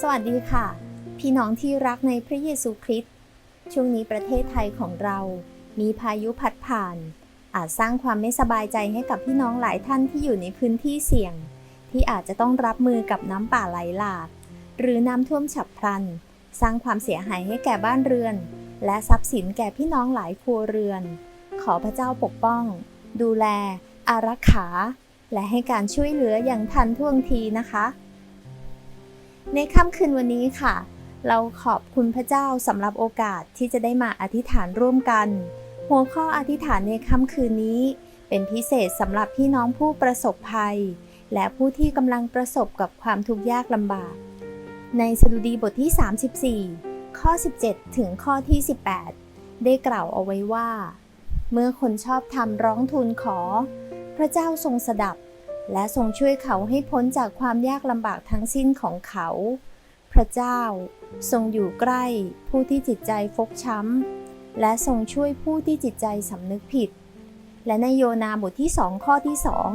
สวัสดีค่ะ พี่น้องที่รักในพระเยซูคริสต์ช่วงนี้ประเทศไทยของเรา มีพายุพัดผ่าน อาจสร้างความไม่สบายใจให้กับพี่น้องหลายท่านที่อยู่ในพื้นที่เสี่ยง ที่อาจจะต้องรับมือกับน้ำป่าไหลหลาก หรือน้ำท่วมฉับพลัน สร้างความเสียหายให้แก่บ้านเรือน และทรัพย์สินแก่พี่น้องหลายครัวเรือน ขอพระเจ้าปกป้อง ดูแล อารักขา และให้การช่วยเหลืออย่างทันท่วงทีนะคะ ในค่ำคืนวันนี้ค่ะ เราขอบคุณพระเจ้าสำหรับโอกาสที่จะได้มาอธิษฐานร่วมกัน หัวข้ออธิษฐานในค่ำคืนนี้ เป็นพิเศษสำหรับพี่น้องผู้ประสบภัย และผู้ที่กำลังประสบกับความทุกข์ยากลำบาก ในสดุดีบทที่ 34 ข้อ 17 ถึงข้อที่ 18 ได้กล่าวเอาไว้ว่า เมื่อคนชอบทำร้องทูลขอ พระเจ้าทรงสดับ และทรงช่วยเขาให้พ้นจากความยากลำบากทั้งสิ้นของเขา พระเจ้าทรงอยู่ใกล้ผู้ที่จิตใจฟกช้ำ และทรงช่วยผู้ที่จิตใจสำนึกผิด และในโยนาบทที่สองข้อที่สอง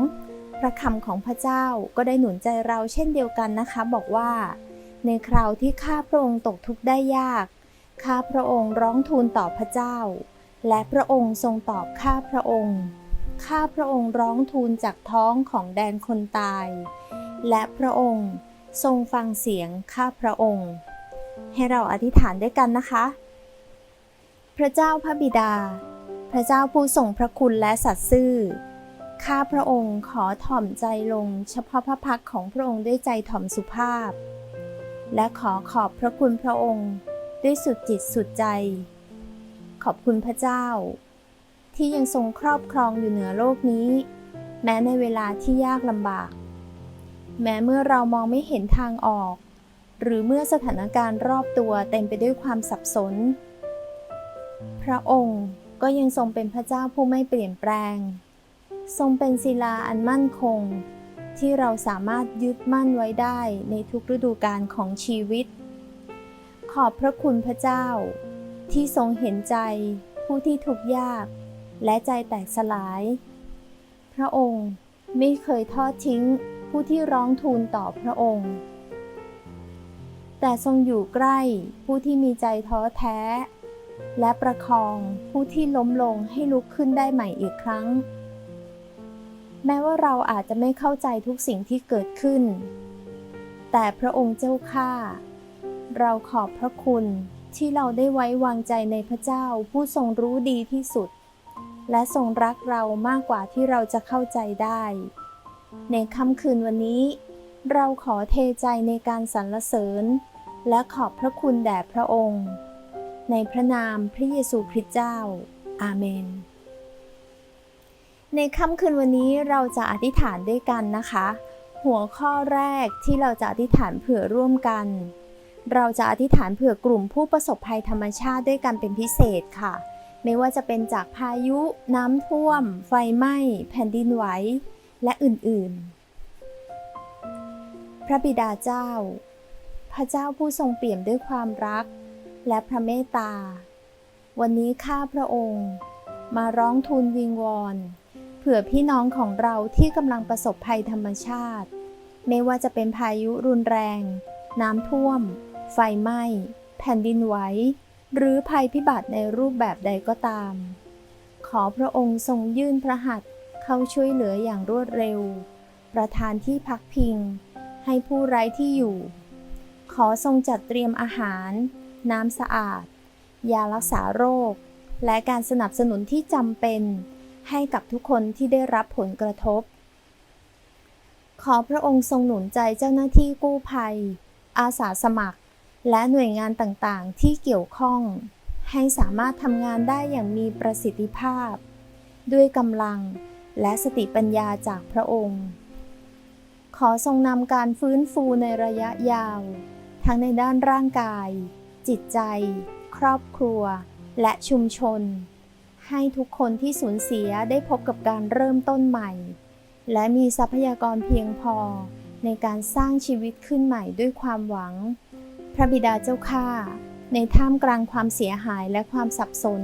พระคำของพระเจ้าก็ได้หนุนใจเราเช่นเดียวกันนะคะ บอกว่า ในคราวที่ข้าพระองค์ตกทุกข์ได้ยาก ข้าพระองค์ร้องทูลต่อพระเจ้า และพระองค์ทรงตอบข้าพระองค์ ข้าพระองค์ร้องทูลจากท้องของแดนคนตาย และพระองค์ทรงฟังเสียงข้าพระองค์ ให้เราอธิษฐานด้วยกันนะคะ พระเจ้าพระบิดา พระเจ้าผู้ทรงพระคุณและสัตย์ซื่อ ข้าพระองค์ขอถ่อมใจลงเฉพาะพระพักของพระองค์ด้วยใจถ่อมสุภาพ และขอขอบพระคุณพระองค์ด้วยสุดจิตสุดใจ ขอบคุณพระเจ้า ที่ยังทรงครอบครองอยู่เหนือโลกนี้ แม้ในเวลาที่ยากลำบาก แม้เมื่อเรามองไม่เห็นทางออก หรือเมื่อสถานการณ์รอบตัวเต็มไปด้วยความสับสน พระองค์ก็ยังทรงเป็นพระเจ้าผู้ไม่เปลี่ยนแปลง ทรงเป็นศิลาอันมั่นคง ที่เราสามารถยึดมั่นไว้ได้ในทุกฤดูกาลของชีวิต ขอบพระคุณพระเจ้า ที่ทรงเห็นใจผู้ที่ทุกข์ยาก และใจแตกสลาย พระองค์ไม่เคยทอดทิ้งผู้ที่ร้องทูลต่อพระองค์ แต่ทรงอยู่ใกล้ผู้ที่มีใจท้อแท้ และประคองผู้ที่ล้มลงให้ลุกขึ้นได้ใหม่อีกครั้ง แม้ว่าเราอาจจะไม่เข้าใจทุกสิ่งที่เกิดขึ้น แต่พระองค์เจ้าข้าเราขอบพระคุณที่เราได้ไว้วางใจในพระเจ้าผู้ทรงรู้ดีที่สุด และทรงรักเรามากกว่าที่เราจะเข้าใจได้ ในค่ำคืนวันนี้ เราขอเทใจในการสรรเสริญ และขอบพระคุณแด่พระองค์ ในพระนามพระเยซูคริสต์เจ้า อาเมน ในค่ำคืนวันนี้เราจะอธิษฐานด้วยกันนะคะ หัวข้อแรกที่เราจะอธิษฐานเผื่อร่วมกัน เราจะอธิษฐานเผื่อกลุ่มผู้ประสบภัยธรรมชาติด้วยกันเป็นพิเศษค่ะ ไม่ว่าจะเป็นจากพายุ น้ำท่วม ไฟไหม้ แผ่นดินไหว และอื่นๆ พระบิดาเจ้า พระเจ้าผู้ทรงเปี่ยมด้วยความรัก และพระเมตตา วันนี้ข้าพระองค์ มาร้องทูลวิงวอนเผื่อพี่น้องของเราที่กำลังประสบภัยธรรมชาติ ไม่ว่าจะเป็นพายุรุนแรง น้ำท่วม ไฟไหม้ แผ่นดินไหว หรือภัยพิบัติในรูปแบบใดก็ตาม ขอพระองค์ทรงยื่นพระหัตถ์เข้าช่วยเหลืออย่างรวดเร็ว ประทานที่พักพิง ให้ผู้ไร้ที่อยู่ ขอทรงจัดเตรียมอาหาร น้ำสะอาด ยารักษาโรค และการสนับสนุนที่จำเป็น ให้กับทุกคนที่ได้รับผลกระทบ ขอพระองค์ทรงหนุนใจเจ้าหน้าที่กู้ภัย อาสาสมัคร และหน่วยงานต่างๆ ที่เกี่ยวข้อง ให้สามารถทำงานได้อย่างมีประสิทธิภาพ ด้วยกำลังและสติปัญญาจากพระองค์ ขอทรงนำการฟื้นฟูในระยะยาว ทั้งในด้านร่างกาย จิตใจ ครอบครัว และชุมชน ให้ทุกคนที่สูญเสียได้พบกับการเริ่มต้นใหม่ และมีทรัพยากรเพียงพอในการสร้างชีวิตขึ้นใหม่ด้วยความหวัง ระบิดาเจ้าข้าในท่ามกลางความเสียหายและความสับสน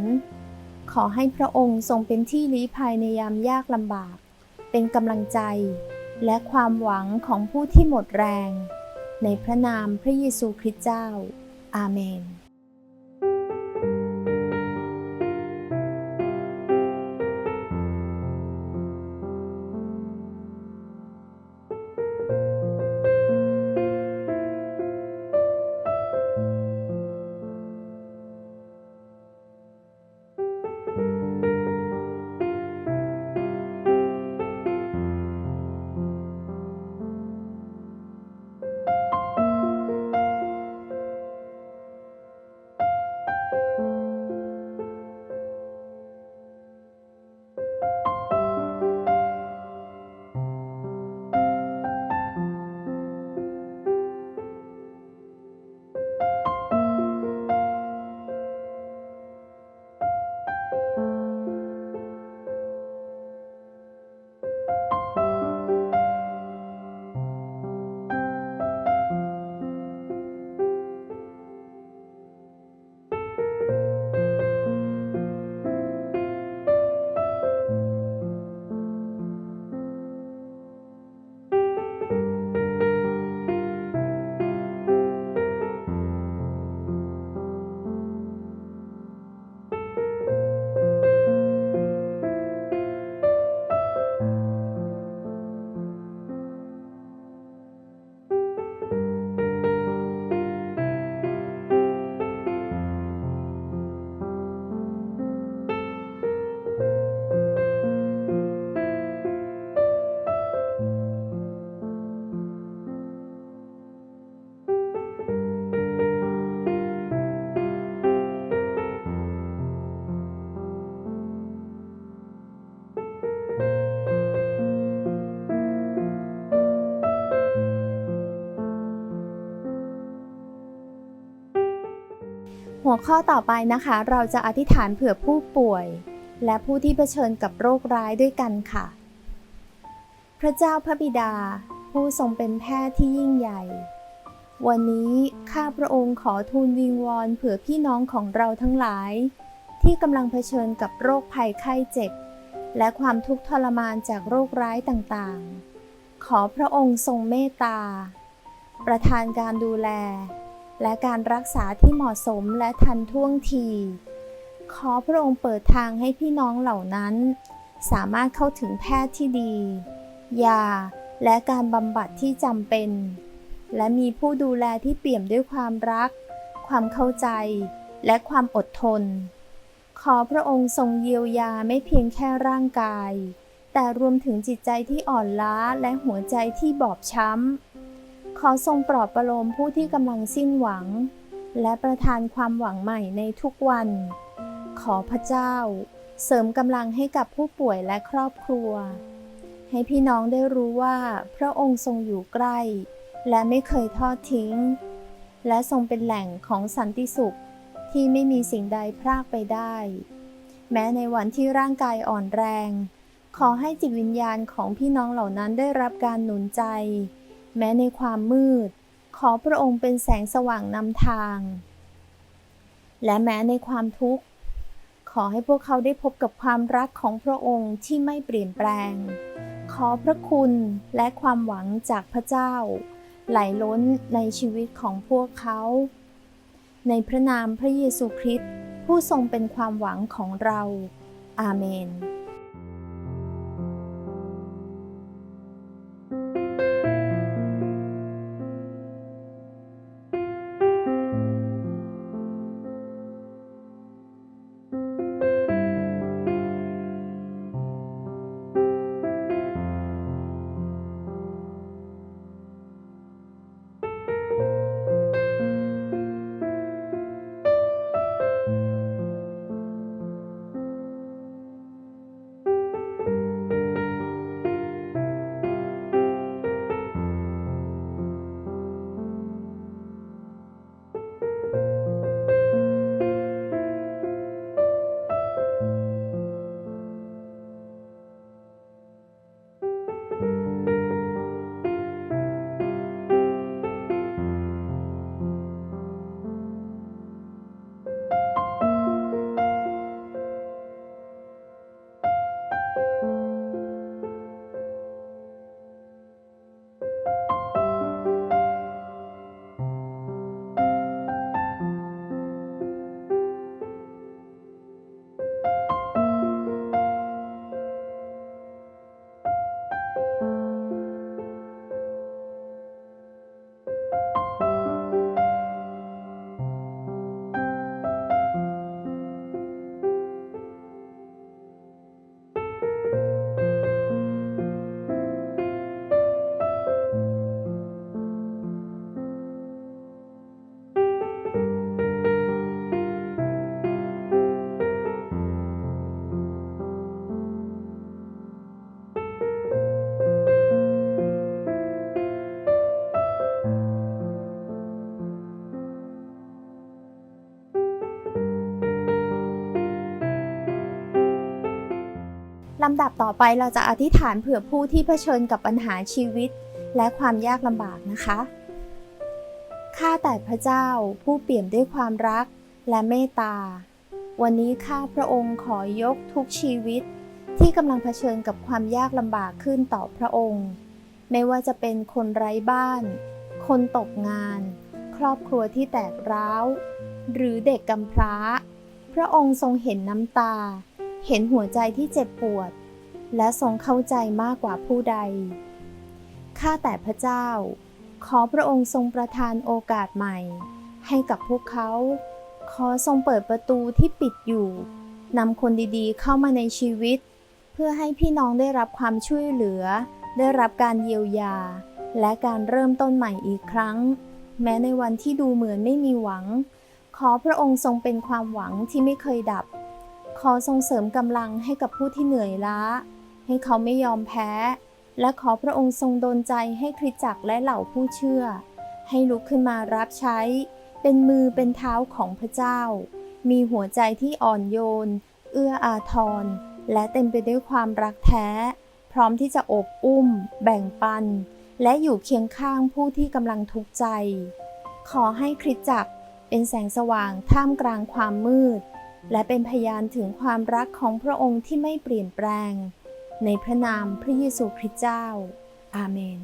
ขอให้พระองค์ทรงเป็นที่ลี้ภัยในยามยากลำบาก เป็นกำลังใจ และความหวังของผู้ที่หมดแรง ในพระนามพระเยซูคริสต์เจ้า อาเมน หัวข้อต่อไปนะคะ เราจะอธิษฐานเผื่อผู้ป่วย และผู้ที่เผชิญกับโรคร้ายด้วยกันค่ะ พระเจ้าพระบิดา ผู้ทรงเป็นแพทย์ที่ยิ่งใหญ่ วันนี้ข้าพระองค์ขอทูลวิงวอนเผื่อพี่น้องของเราทั้งหลาย ที่กำลังเผชิญกับโรคภัยไข้เจ็บ และความทุกข์ทรมานจากโรคร้ายต่างๆ ขอพระองค์ทรงเมตตา ประทานการดูแล และการรักษาที่เหมาะสมและทันท่วงที ขอพระองค์เปิดทางให้พี่น้องเหล่านั้น สามารถเข้าถึงแพทย์ที่ดี ยา และการบำบัดที่จำเป็น และมีผู้ดูแลที่เปี่ยมด้วยความรัก ความเข้าใจ และความอดทน ขอพระองค์ทรงเยียวยาไม่เพียงแค่ร่างกาย แต่รวมถึงจิตใจที่อ่อนล้าและหัวใจที่บอบช้ำ ขอทรงปลอบประโลมผู้ที่กำลังสิ้นหวัง และประทานความหวังใหม่ในทุกวัน ขอพระเจ้า เสริมกำลังให้กับผู้ป่วยและครอบครัว ให้พี่น้องได้รู้ว่าพระองค์ทรงอยู่ใกล้ และไม่เคยทอดทิ้ง และทรงเป็นแหล่งของสันติสุขที่ไม่มีสิ่งใดพรากไปได้ แม้ในวันที่ร่างกายอ่อนแรง ขอให้จิตวิญญาณของพี่น้องเหล่านั้นได้รับการหนุนใจ แม้ในความมืด ขอพระองค์เป็นแสงสว่างนำทาง และแม้ในความทุกข์ ขอให้พวกเขาได้พบกับความรักของพระองค์ที่ไม่เปลี่ยนแปลง ขอพระคุณและความหวังจากพระเจ้า ไหลล้นในชีวิตของพวกเขา ในพระนามพระเยซูคริสต์ผู้ทรงเป็นความหวังของเรา อาเมน ลำดับต่อไปเราจะอธิษฐานเผื่อผู้ที่เผชิญกับปัญหาชีวิต และความยากลำบากนะคะ ข้าแต่พระเจ้าผู้เปี่ยมด้วยความรักและเมตตา วันนี้ข้าพระองค์ขอยกทุกชีวิต ที่กำลังเผชิญกับความยากลำบากขึ้นต่อพระองค์ ไม่ว่าจะเป็นคนไร้บ้าน คนตกงาน ครอบครัวที่แตกร้าว หรือเด็กกำพร้า พระองค์ทรงเห็นน้ำตา เห็นหัวใจที่เจ็บปวด และทรงเข้าใจมากกว่าผู้ใด ข้าแต่พระเจ้า ขอพระองค์ทรงประทานโอกาสใหม่ ให้กับพวกเขา ขอทรงเปิดประตูที่ปิดอยู่นำคนดีๆ เข้ามาในชีวิต เพื่อให้พี่น้องได้รับความช่วยเหลือ ได้รับการเยียวยา และการเริ่มต้นใหม่อีกครั้ง แม้ในวันที่ดูเหมือนไม่มีหวัง ขอพระองค์ทรงเป็นความหวังที่ไม่เคยดับ อทรงเสริมกำลังให้กับผู้ที่เหนื่อยล้า ให้เขาไม่ยอมแพ้ และขอพระองค์ทรงดลใจให้คริสตจักรและเหล่าผู้เชื่อ ให้ลุกขึ้นมารับใช้ เป็นมือเป็นเท้าของพระเจ้า มีหัวใจที่อ่อนโยน เอื้ออาทร และเต็มไปด้วยความรักแท้ พร้อมที่จะอบอุ้ม แบ่งปัน และอยู่เคียงข้างผู้ที่กำลังทุกข์ใจ ขอให้คริสตจักรเป็นแสงสว่างท่ามกลางความมืด และเป็นพยานถึงความรักของพระองค์ที่ไม่เปลี่ยนแปลง ในพระนามพระเยซูคริสต์เจ้า อาเมน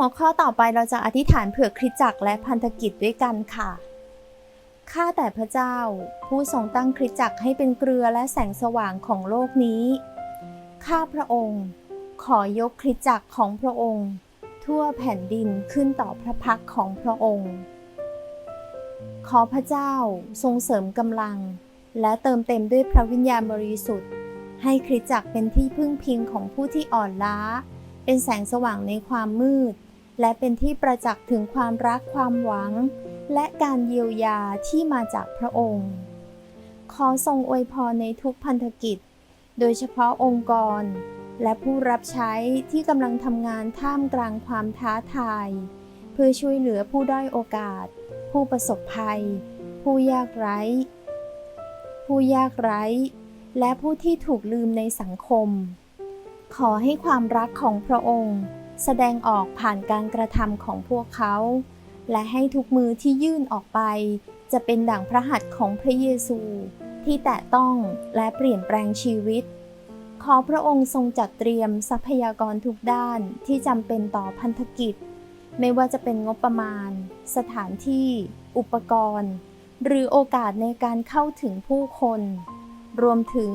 หัวข้อต่อไปเราจะอธิษฐานเผื่อคริสจักรและพันธกิจด้วยกันค่ะข้าแต่พระเจ้า ผู้ทรงตั้งคริสจักรให้เป็นเกลือและแสงสว่างของโลกนี้ ข้าพระองค์ ขอยกคริสจักรของพระองค์ ทั่วแผ่นดินขึ้นต่อพระพักของพระองค์ ขอพระเจ้าทรงเสริมกำลัง และเติมเต็มด้วยพระวิญญาณบริสุทธิ์ ให้คริสจักรเป็นที่พึ่งพิงของผู้ที่อ่อนล้า เป็นแสงสว่างในความมืด และเป็นที่ประจักษ์ถึงความรักความหวัง และการเยียวยาที่มาจากพระองค์ ขอทรงอวยพรในทุกพันธกิจ โดยเฉพาะองค์กร และผู้รับใช้ที่กำลังทำงานท่ามกลางความท้าทาย เพื่อช่วยเหลือผู้ด้อยโอกาส ผู้ประสบภัย ผู้ยากไร้ ผู้ยากไร้ และผู้ที่ถูกลืมในสังคม ขอให้ความรักของพระองค์ แสดงออกผ่านการกระทำของพวกเขา และให้ทุกมือที่ยื่นออกไป จะเป็นดั่งพระหัตถ์ของพระเยซู ที่แตะต้องและเปลี่ยนแปลงชีวิต ขอพระองค์ทรงจัดเตรียมทรัพยากรทุกด้านที่จำเป็นต่อพันธกิจ ไม่ว่าจะเป็นงบประมาณ สถานที่ อุปกรณ์ หรือโอกาสในการเข้าถึงผู้คน รวมถึง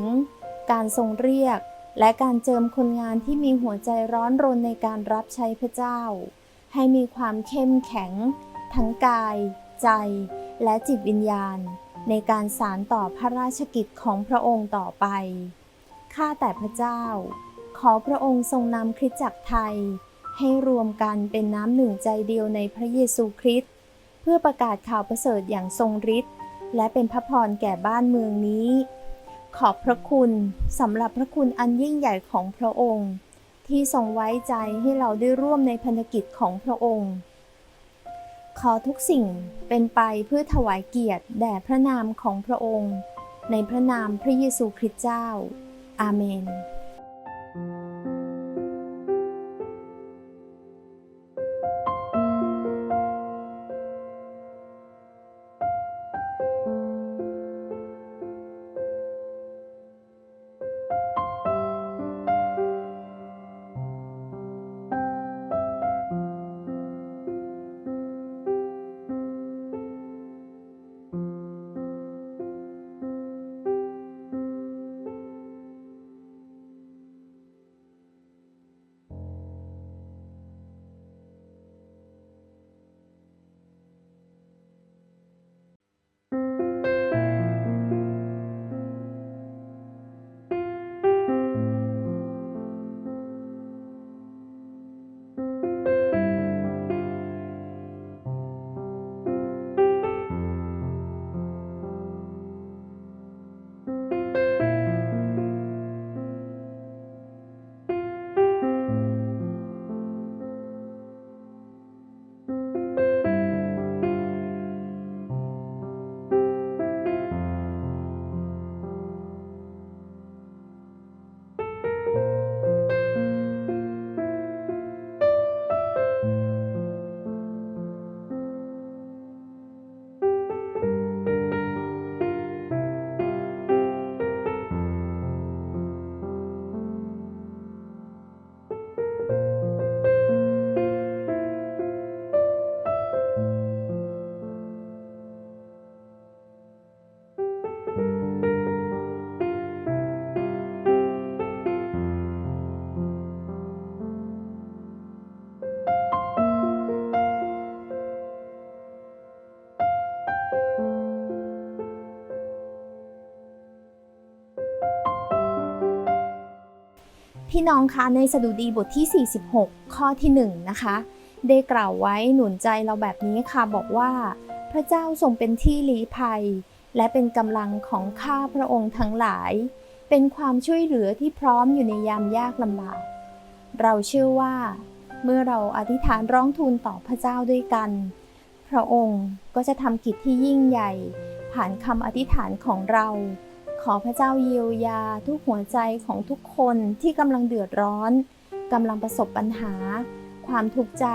การทรงเรียก และการเจิมคนงานที่มีหัวใจร้อนรนในการรับใช้พระเจ้า ให้มีความเข้มแข็ง ทั้งกาย ใจ และจิตวิญญาณ ในการสารต่อพระราชกิจของพระองค์ต่อไป ข้าแต่พระเจ้า ขอพระองค์ทรงนำคริสตจักรไทย ให้รวมกันเป็นน้ำหนึ่งใจเดียวในพระเยซูคริสต์เพื่อประกาศข่าวประเสริฐอย่างทรงฤทธิ์และเป็นพระพรแก่บ้านเมืองนี้ ขอบพระคุณสำหรับพระคุณอันยิ่งใหญ่ของพระองค์ ที่ทรงไว้ใจให้เราได้ร่วมในพันธกิจของพระองค์ ขอทุกสิ่งเป็นไปเพื่อถวายเกียรติแด่พระนามของพระองค์ ในพระนามพระเยซูคริสต์เจ้า อาเมน พี่น้องคะในสดุดีบทที่ 46 ข้อที่1นะคะได้กล่าวไว้หนุนใจเราแบบนี้ค่ะบอกว่า พระเจ้าทรงเป็นที่ลี้ภัย และเป็นกำลังของข้าพระองค์ทั้งหลาย เป็นความช่วยเหลือที่พร้อมอยู่ในยามยากลำบาก เราเชื่อว่า เมื่อเราอธิษฐานร้องทูลต่อพระเจ้าด้วยกัน พระองค์ก็จะทำกิจที่ยิ่งใหญ่ ผ่านคำอธิษฐานของเรา ขอพระเจ้าเยียวยาทุกหัวใจของทุกคนที่กำลังเดือดร้อนกำลังประสบปัญหา ความทุกข์ใจ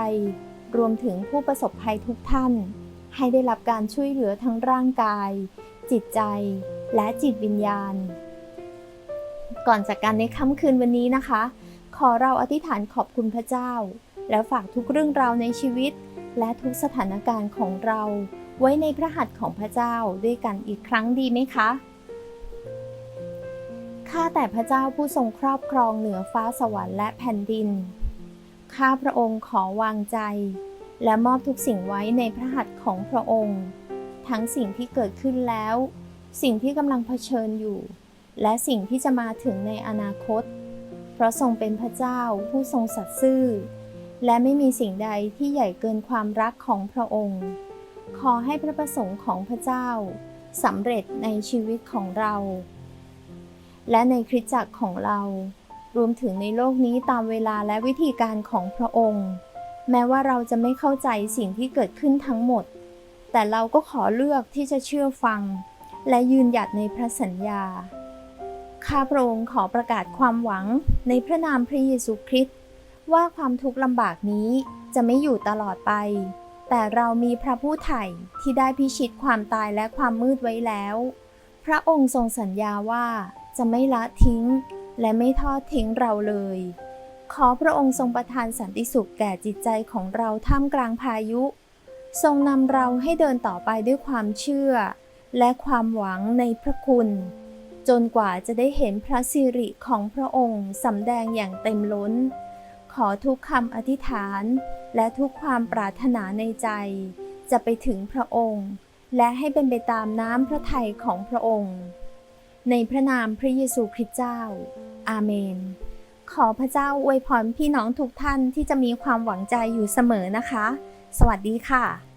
รวมถึงผู้ประสบภัยทุกท่าน ให้ได้รับการช่วยเหลือทั้งร่างกาย จิตใจ และจิตวิญญาณ ก่อนจากกันในค่ำคืนวันนี้นะคะ ขอเราอธิษฐานขอบคุณพระเจ้า แล้วฝากทุกเรื่องราวในชีวิต และทุกสถานการณ์ของเรา ไว้ในพระหัตถ์ของพระเจ้าด้วยกันอีกครั้งดีไหมคะ ข้าแต่พระเจ้าผู้ทรงครอบครองเหนือฟ้าสวรรค์และแผ่นดิน ข้าพระองค์ขอวางใจ และมอบทุกสิ่งไว้ในพระหัตถ์ของพระองค์ ทั้งสิ่งที่เกิดขึ้นแล้ว สิ่งที่กำลังเผชิญอยู่ และสิ่งที่จะมาถึงในอนาคต เพราะทรงเป็นพระเจ้าผู้ทรงสัตย์ซื่อ และไม่มีสิ่งใดที่ใหญ่เกินความรักของพระองค์ ขอให้พระประสงค์ของพระเจ้าสำเร็จในชีวิตของเรา และในคริสตจักรของเรา รวมถึงในโลกนี้ตามเวลาและวิธีการของพระองค์ แม้ว่าเราจะไม่เข้าใจสิ่งที่เกิดขึ้นทั้งหมด แต่เราก็ขอเลือกที่จะเชื่อฟัง และยืนหยัดในพระสัญญา ข้าพระองค์ขอประกาศความหวังในพระนามพระเยซูคริสต์ว่าความทุกข์ลำบากนี้จะไม่อยู่ตลอดไป แต่เรามีพระผู้ไถ่ที่ได้พิชิตความตายและความมืดไว้แล้ว พระองค์ทรงสัญญาว่า จะไม่ละทิ้ง และไม่ทอดทิ้งเราเลย ขอพระองค์ทรงประทานสันติสุขแก่จิตใจของเราท่ามกลางพายุ ทรงนำเราให้เดินต่อไปด้วยความเชื่อ และความหวังในพระคุณ จนกว่าจะได้เห็นพระสิริของพระองค์สำแดงอย่างเต็มล้น ขอทุกคำอธิษฐาน และทุกความปรารถนาในใจ จะไปถึงพระองค์ และให้เป็นไปตามน้ำพระทัยของพระองค์ ในพระนามพระเยซูคริสต์เจ้า อาเมน ขอพระเจ้าอวยพรพี่น้องทุกท่านที่จะมีความหวังใจอยู่เสมอนะคะ สวัสดีค่ะ